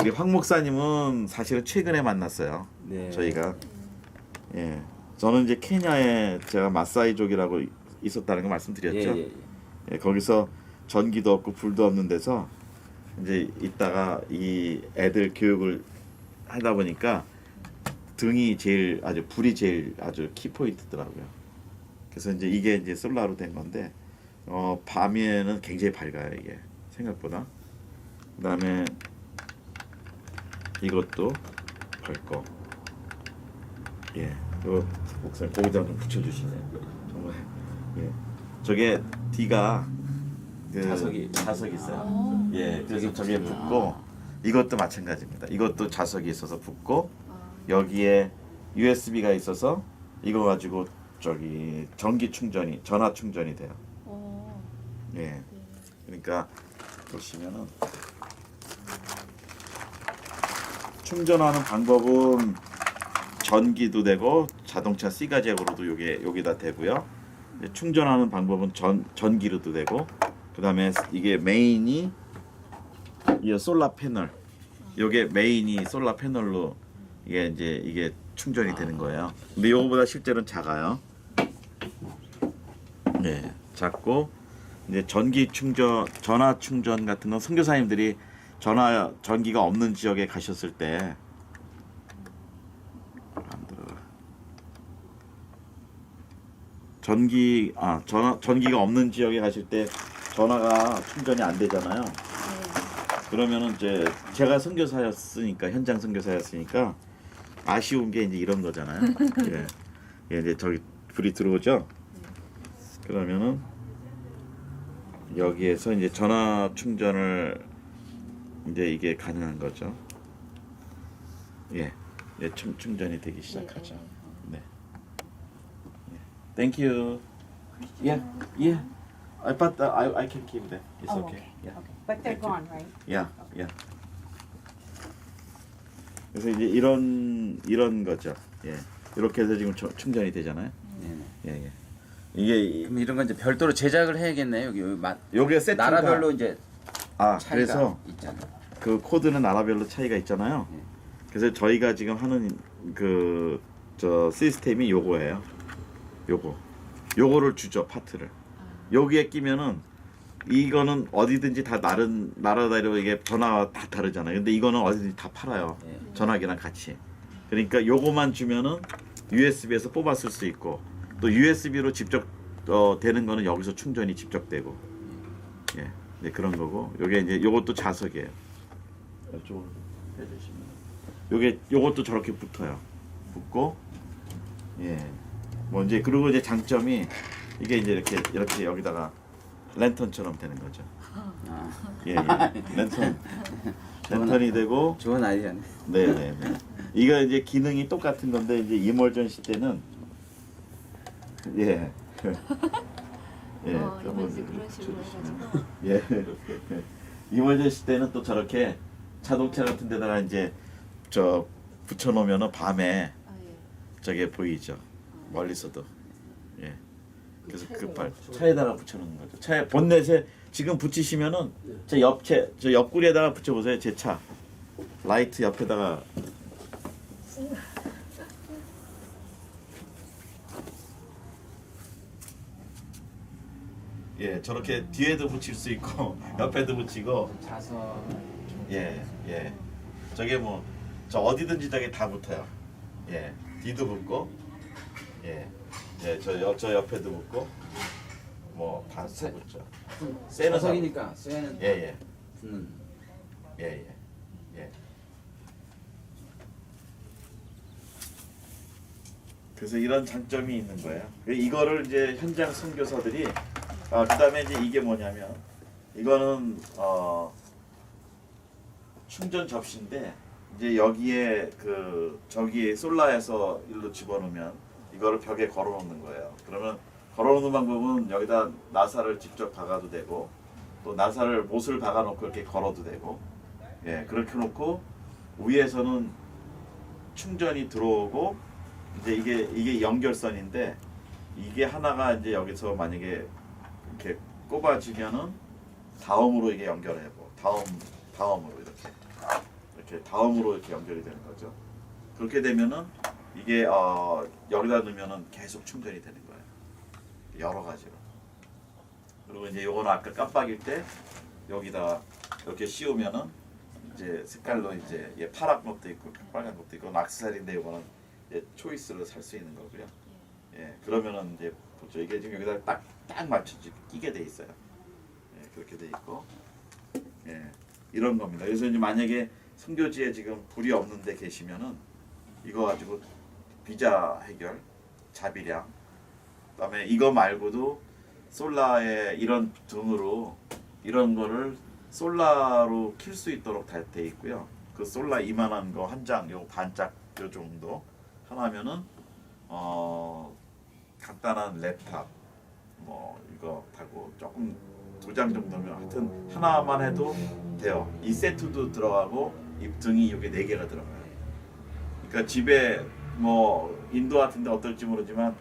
우리 황 목사님은 사실은 최근에 만났어요. 네. 저희가 예 저는 이제 케냐에 제가 마사이족이라고 있었다는 거 말씀드렸죠. 예, 예, 예. 예, 거기서 전기도 없고 불도 없는 데서 이제 있다가 이 애들 교육을 하다 보니까 등이 제일 아주 불이 제일 아주 키포인트더라고요. 그래서 이제 이게 이제 솔라로 된 건데 어 밤에는 굉장히 밝아요 이게 생각보다. 그다음에 이것도 밝고 예 이거 목사님 거기다 좀 붙여주시네요. 정말 예 저게 D가 그 자석이. 자석이 있어요. 어. 예, 그래서 저게. 붙고 이것도 마찬가지입니다. 이것도 자석이 있어서 붙고 여기에 USB가 있어서 이거 가지고 저기 전기 충전이 전화 충전이 돼요. 어. 예, 그러니까 보시면은 충전하는 방법은 전기도 되고 자동차 C가 잭으로도 요게 여기다 되고요. 충전하는 방법은 전 전기로도 되고 그다음에 이게 메인이 이 솔라 패널. 요게 메인이 솔라 패널로 이게 이제 이게 충전이 되는 거예요. 근데 요거보다 실제로는 작아요. 네, 작고 이제 전기 충전, 전화 충전 같은 건 선교사님들이 전화 전기가 없는 지역에 가셨을 때. 전기 아 전화 전기가 없는 지역에 가실 때 전화가 충전이 안 되잖아요. 그러면은 이제 제가 선교사였으니까 현장 선교사였으니까 아쉬운 게 이제 이런 거잖아요. 예. 예, 이제 저기 불이 들어오죠. 그러면은 여기에서 이제 전화 충전을 이제 이게 가능한 거죠. 예, 예 충, 충전이 되기 시작하죠. 네. 예. Thank you. Yeah, yeah. I but uh, I I can keep that. It's Oh, okay. Yeah. Okay, but they're Thank you. gone, right? 야, 야. 그래서 이제 이런 이런 거죠. 예. 이렇게 해서 지금 저- 충전이 되잖아요. 네. 예, 예. 이게 그럼 이런 건 이제 별도로 제작을 해야겠네요. 여기, 여기 맛 요게 세트 나라별로 이제 아, 차이가 그래서 있잖아요. 그 코드는 나라별로 차이가 있잖아요. 예. 그래서 저희가 지금 하는 그 저 시스템이 요거예요. 요거. 요거를 주죠, 파트를. 여기에 끼면은 이거는 어디든지 다 나른 나라다로 이게 전화 다 다르잖아요. 근데 이거는 어디든지 다 팔아요. 예. 전화기랑 같이. 그러니까 요거만 주면은 USB에서 뽑아 쓸 수 있고 또 USB로 직접 어, 되는 거는 여기서 충전이 직접 되고 예, 네, 그런 거고 요게 이제 요것도 자석이에요. 이쪽으로 해주시면 요게 요것도 저렇게 붙어요. 붙고 예, 뭐 이제 그리고 이제 장점이 이게 이제 이렇게 이렇게 여기다가 랜턴처럼 되는 거죠. 아, 예, 예. 랜턴 랜턴이 되고 좋은 아이디어네. 네 네 네. 이거 이제 기능이 똑같은 건데 이제 이멀전시 때는 예. 예. 어, 한번 이번에 그런 식으로. 해가지고. 예. 이멀전시 때는 또 저렇게 자동차 같은 데다가 이제 저 붙여놓으면은 밤에 아 예. 저게 보이죠. 멀리서도. 예. 그래서 그 발, 차에다가 붙여놓는 거죠. 차에 본넷에 지금 붙이시면은 저 옆체 저 옆구리에다가 붙여보세요. 제 차. 라이트 옆에다가 예, 저렇게 뒤에도 붙일 수 있고 옆에도 붙이고 자석. 예, 예. 저게 뭐 저 어디든지 저게 다 붙어요. 예, 뒤도 붙고, 예, 예, 저, 옆, 저 옆에도 붙고, 뭐다 다 붙죠. 쇠는 다- 자석이니까 쇠는 예, 예, 붙는. 예, 예, 예. 그래서 이런 장점이 있는 거예요. 이거를 이제 현장 선교사들이 아 그다음에 이제 이게 뭐냐면 이거는 어 충전 접시인데 이제 여기에 그 저기 솔라에서 일로 집어넣으면 이거를 벽에 걸어놓는 거예요. 그러면 걸어놓는 방법은 여기다 나사를 직접 박아도 되고 또 나사를 못을 박아놓고 이렇게 걸어도 되고 예 그렇게 놓고 위에서는 충전이 들어오고 이제 이게 이게 연결선인데 이게 하나가 이제 여기서 만약에 이렇게 꼽아지면은 다음으로 이게 연결해고 다음 다음으로 이렇게 이렇게 다음으로 이렇게 연결이 되는 거죠. 그렇게 되면은 이게 어, 여기다 넣으면은 계속 충전이 되는 거예요. 여러 가지로. 그리고 이제 요거는 아까 깜빡일 때 여기다 이렇게 씌우면은 이제 색깔로 이제 얘 파란 것도 있고 빨간 것도 있고 악세사리인데 이거는 이제 초이스로 살 수 있는 거고요. 예, 그러면은 이제 보죠. 이게 지금 여기다 딱 딱 맞춰지 끼게 돼 있어요. 예, 그렇게 돼 있고, 예, 이런 겁니다. 그래서 이제 만약에 선교지에 지금 불이 없는데 계시면은 이거 가지고 비자 해결, 자비량, 그다음에 이거 말고도 솔라에 이런 등으로 이런 거를 솔라로 킬 수 있도록 다 돼 있고요. 그 솔라 이만한 거 한 장, 요 반짝 요 정도 하나면은 어 간단한 랩탑 뭐 이거 타고 조금 두 장 정도면 하여튼 하나만 해도 돼요. 이 세트도 들어가고 이 등이 여기 네 개가 들어가요. 그러니까 집에 뭐 인도 같은데 어떨지 모르지만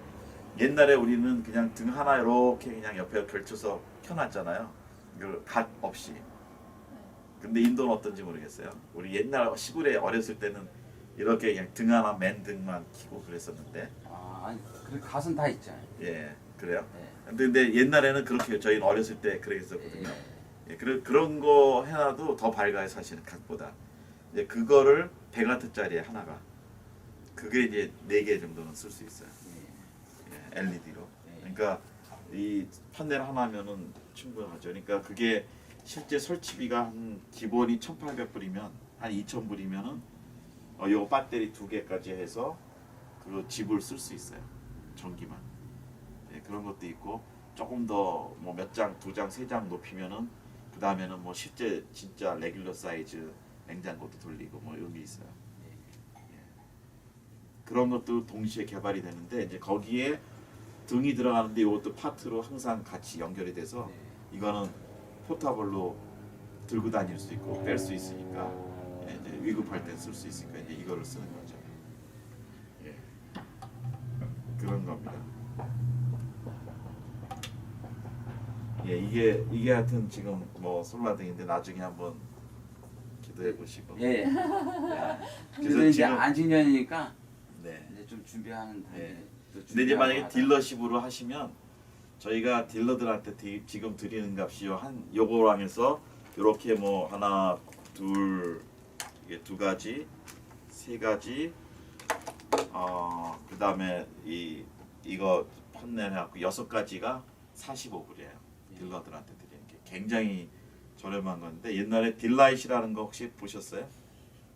옛날에 우리는 그냥 등 하나 이렇게 그냥 옆에 걸쳐서 켜놨잖아요. 이걸 갓 없이. 근데 인도는 어떤지 모르겠어요. 우리 옛날 시골에 어렸을 때는 이렇게 그냥 등 하나 맨 등만 키고 그랬었는데 아, 아니, 그 갓은 다 있잖아요. 예 그래요. 네. 근데, 근데 옛날에는 그렇게 저희는 어렸을 때 그랬었거든요. 예, 그런 그런 거 해놔도 더 밝아요 사실은 각보다. 이제 그거를 100와트짜리 하나가 그게 이제 네 개 정도는 쓸 수 있어요. 예. 예, LED로. 네. 그러니까 이 판넬 하나면은 충분하죠. 그러니까 그게 실제 설치비가 한 기본이 1,800불이면 한 2,000불이면은 어, 요 배터리 두 개까지 해서 그 집을 쓸 수 있어요. 전기만. 예, 그런 것도 있고 조금 더 뭐 몇 장, 두 장, 세 장 높이면은 그 다음에는 뭐 실제 진짜 레귤러 사이즈 냉장고도 돌리고 뭐게 있어요. 예. 그런 것도 동시에 개발이 되는데 이제 거기에 등이 들어가는데 이것도 파트로 항상 같이 연결이 돼서 네. 이거는 포타블로 들고 다닐 수 있고 뺄 수 있으니까 위급할 때 쓸 수 있으니까 이제 이거를 쓰는 거죠. 예. 그런 겁니다. 예, 이게 이게 하여튼 지금 뭐 솔라 등인데 나중에 한번 기도해 보시고. 예. 그래서 그래서 이제 지금 안식년이니까 네. 이제 좀 준비하는 단계. 예. 또 근데 이제 만약에. 딜러십으로 하시면 저희가 딜러들한테 디- 지금 드리는 값이요 한 요거랑 해서 요렇게 뭐 하나 둘 두 가지 세 가지 어 그 다음에 이 이거 판넬 해갖고 여섯 가지가 45불이에요 딜러들한테 드리는 게 굉장히 저렴한 건데 옛날에 딜라이트라는 거 혹시 보셨어요?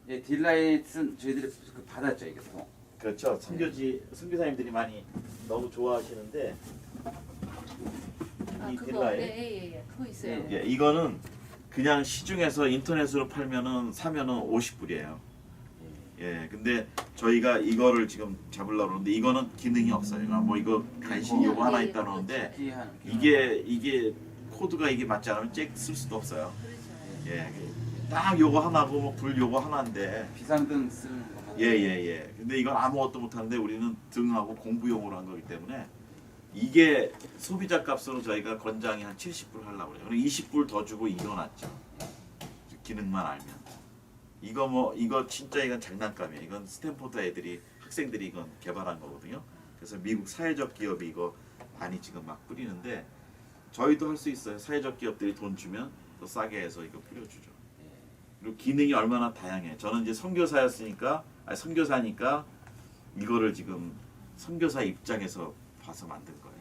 예, 딜라이트는 저희들이 그 받았죠 이게 또. 그렇죠. 선교지 선교사님들이 많이 너무 좋아하시는데 아 이 그거 딜라에 예예 예 그거 있어요. 예. 예, 이거는 그냥 시중에서 인터넷으로 팔면은 사면은 50불이에요. 예, 근데 저희가 이거를 지금 잡으려고 그러는데 이거는 기능이 없어요. 그러니까 뭐 이거 간신히 요거 하나 예, 예, 있다 그러는데 특이한 이게 이게 코드가 이게 맞지 않으면 잭쓸 수도 없어요. 그렇죠. 예, 딱 요거 하나고 뭐 불 요거 하나인데 비상등 쓰는 거. 예, 예, 예. 근데 이건 아무것도 못하는데 우리는 등하고 공부용으로 한 거기 때문에 이게 소비자 값으로 저희가 권장이 한 70불 하려고 그래요. 그럼 20불 더 주고 이거 놨죠. 기능만 알면. 이거 뭐 이거 진짜 이건 장난감이에요. 이건 스탠포드 애들이 학생들이 이건 개발한 거거든요. 그래서 미국 사회적 기업이 이거 많이 지금 막 뿌리는데 저희도 할 수 있어요. 사회적 기업들이 돈 주면 더 싸게 해서 이거 뿌려주죠. 그리고 기능이 얼마나 다양해. 저는 이제 선교사였으니까, 아니 선교사니까 이거를 지금 선교사 입장에서 봐서 만든 거예요.